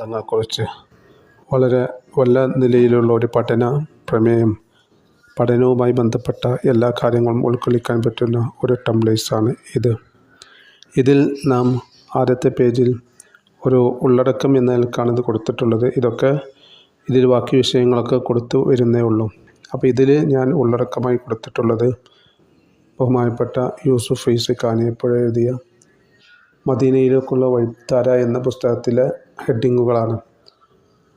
ബന്ധങ്ങളെക്കുറിച്ച് വളരെ വല്ല നിലയിലുള്ള ഒരു പഠന പ്രമേയം. പഠനവുമായി ബന്ധപ്പെട്ട എല്ലാ കാര്യങ്ങളും ഉൾക്കൊള്ളിക്കാൻ പറ്റുന്ന ഒരു ടെംപ്ലേറ്റ്സാണ് ഇത്. ഇതിൽ നാം ആദ്യത്തെ പേജിൽ ഒരു ഉള്ളടക്കം എന്ന നിലക്കാണ് ഇത് കൊടുത്തിട്ടുള്ളത്. ഇതൊക്കെ ഇതിൽ ബാക്കി വിഷയങ്ങളൊക്കെ കൊടുത്തു വരുന്നേ ഉള്ളൂ. അപ്പോൾ ഇതിൽ ഞാൻ ഉള്ളടക്കമായി കൊടുത്തിട്ടുള്ളത് ബഹുമാനപ്പെട്ട യൂസുഫ് ഫൈസ് കാനിയപ്പുഴ എഴുതിയ മദീനയിലേക്കുള്ള വഴിത്താര എന്ന പുസ്തകത്തിലെ ഹെഡിങ്ങുകളാണ്.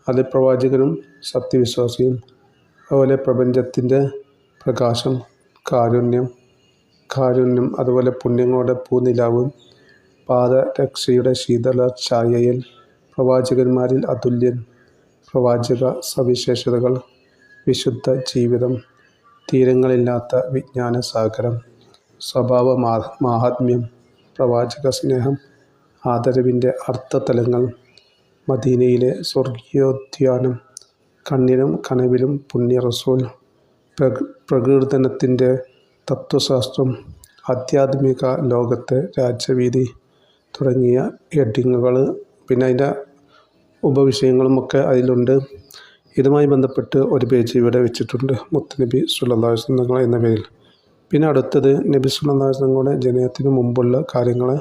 അതിൽ പ്രവാചകനും സത്യവിശ്വാസിയും അതുപോലെ പ്രപഞ്ചത്തിന്റെ പ്രകാശം കാരുണ്യം കാരുണ്യം അതുപോലെ പുണ്യങ്ങളുടെ പൂനിലാവും പാദരക്ഷയുടെ ശീതള ഛായയിൽ പ്രവാചകന്മാരിൽ അതുല്യൻ പ്രവാചക സവിശേഷതകൾ വിശുദ്ധ ജീവിതം തീരങ്ങളില്ലാത്ത വിജ്ഞാന സാഗരം സ്വഭാവ മാഹാത്മ്യം പ്രവാചക സ്നേഹം ആദരവിന്റെ അർത്ഥതലങ്ങൾ മദീനയിലെ സ്വർഗീയോദ്യാനം കണ്ണിലും കനവിലും പുണ്യ റസൂൽ പ്രകൃ പ്രകീർത്തനത്തിന്റെ തത്വശാസ്ത്രം ആധ്യാത്മിക ലോകത്തെ രാജ്യവീതി തുടങ്ങിയ ഹെഡിങ്ങുകൾ പിന്നെ അതിന്റെ ഉപവിഷയങ്ങളുമൊക്കെ അതിലുണ്ട്. ഇതുമായി ബന്ധപ്പെട്ട് ഒരു പേജ് ഇവിടെ വെച്ചിട്ടുണ്ട് മുത്തനബി തങ്ങൾ എന്ന പേരിൽ. പിന്നെ അടുത്തത് നബി സുല്ലാഹു തങ്ങളുടെ ജനനത്തിന് മുമ്പുള്ള കാര്യങ്ങളെ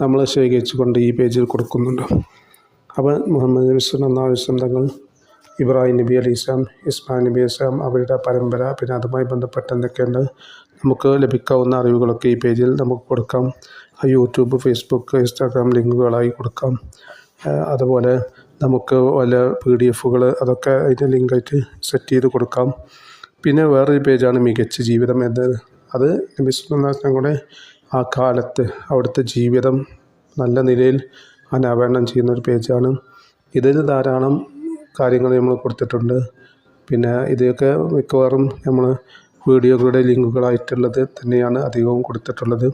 നമ്മൾ ശേഖരിച്ചുകൊണ്ട് ഈ പേജിൽ കൊടുക്കുന്നുണ്ട്. അപ്പോൾ മുഹമ്മദ് നബി വിശ്വം തങ്ങൾ ഇബ്രാഹിം നബി അലി ഇസ്ലാം ഇസ്മാൻ നബി ഇസ്ലാം അവരുടെ പരമ്പര പിന്നെ അതുമായി ബന്ധപ്പെട്ട് എന്തൊക്കെയുണ്ട് നമുക്ക് ലഭിക്കാവുന്ന അറിവുകളൊക്കെ ഈ പേജിൽ നമുക്ക് കൊടുക്കാം. യൂട്യൂബ് ഫേസ്ബുക്ക് ഇൻസ്റ്റാഗ്രാം ലിങ്കുകളായി കൊടുക്കാം. അതുപോലെ നമുക്ക് വല്ല പി ഡി എഫുകൾ അതൊക്കെ അതിന്റെ ലിങ്കായിട്ട് സെറ്റ് ചെയ്ത് കൊടുക്കാം. പിന്നെ വേറൊരു പേജാണ് മികച്ച ജീവിതം എന്ന് അത് നബി സുല്ലാസ്ലം കൂടെ ആ കാലത്ത് അവിടുത്തെ ജീവിതം നല്ല നിലയിൽ അനാവരണം ചെയ്യുന്ന ഒരു പേജാണ്. ഇതിൽ ധാരാളം കാര്യങ്ങൾ നമ്മൾ കൊടുത്തിട്ടുണ്ട്. പിന്നെ ഇതൊക്കെ മിക്കവാറും നമ്മൾ വീഡിയോകളുടെ ലിങ്കുകളായിട്ടുള്ളത് തന്നെയാണ് അധികവും കൊടുത്തിട്ടുള്ളത്.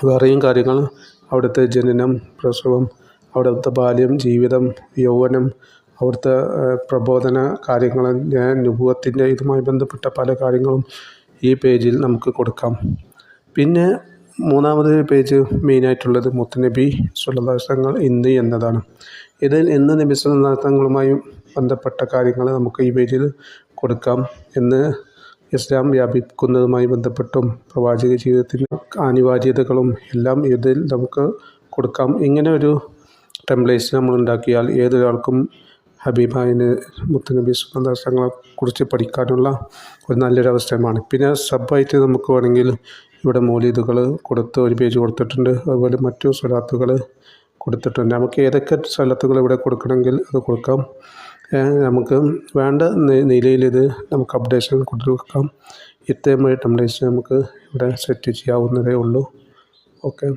വേറെയും കാര്യങ്ങൾ അവിടുത്തെ ജനനം പ്രസവം അവിടുത്തെ ബാല്യം ജീവിതം യൗവനം അവിടുത്തെ പ്രബോധന കാര്യങ്ങൾ അനുഭവത്തിന്റെ ഇതുമായി ബന്ധപ്പെട്ട പല കാര്യങ്ങളും ഈ പേജിൽ നമുക്ക് കൊടുക്കാം. പിന്നെ മൂന്നാമത് പേജ് മെയിനായിട്ടുള്ളത് മുത്തനബി സുല്ലാസങ്ങൾ ഇന്ന് എന്നതാണ്. ഇതിൽ ഇന്ന് നബി സുല്ലാസങ്ങളുമായി ബന്ധപ്പെട്ട കാര്യങ്ങൾ നമുക്ക് ഈ പേജിൽ കൊടുക്കാം എന്ന് ഇസ്ലാം വ്യാപിക്കുന്നതുമായി ബന്ധപ്പെട്ടും പ്രവാചക ജീവിതത്തിന്റെ അനിവാര്യതകളും എല്ലാം ഇതിൽ നമുക്ക് കൊടുക്കാം. ഇങ്ങനെ ഒരു ടെംപ്ലേറ്റ്സ് നമ്മൾ ഉണ്ടാക്കിയാൽ ഏതൊരാൾക്കും ഹബീബായിന് മുത്തുനബി സുഗന്ധങ്ങളെ കുറിച്ച് പഠിക്കാനുള്ള ഒരു നല്ലൊരു അവസരമാണ് പിന്നെ സബായിട്ട് നമുക്ക് വേണമെങ്കിൽ ഇവിടെ മോലീദുകൾ കൊടുത്ത് ഒരു പേജ് കൊടുത്തിട്ടുണ്ട്. അതുപോലെ മറ്റു സ്വലാത്തുകൾ കൊടുത്തിട്ടുണ്ട്. നമുക്ക് ഏതൊക്കെ സ്ഥലത്തുകൾ ഇവിടെ കൊടുക്കണമെങ്കിൽ അത് കൊടുക്കാം. നമുക്ക് വേണ്ട നിലയിൽ ഇത് നമുക്ക് അപ്ഡേഷൻ കൊടുക്കാം ഇത്രയും അപ്ഡേഷൻ നമുക്ക് ഇവിടെ സെറ്റ് ചെയ്യാവുന്നതേ ഉള്ളൂ. ഓക്കെ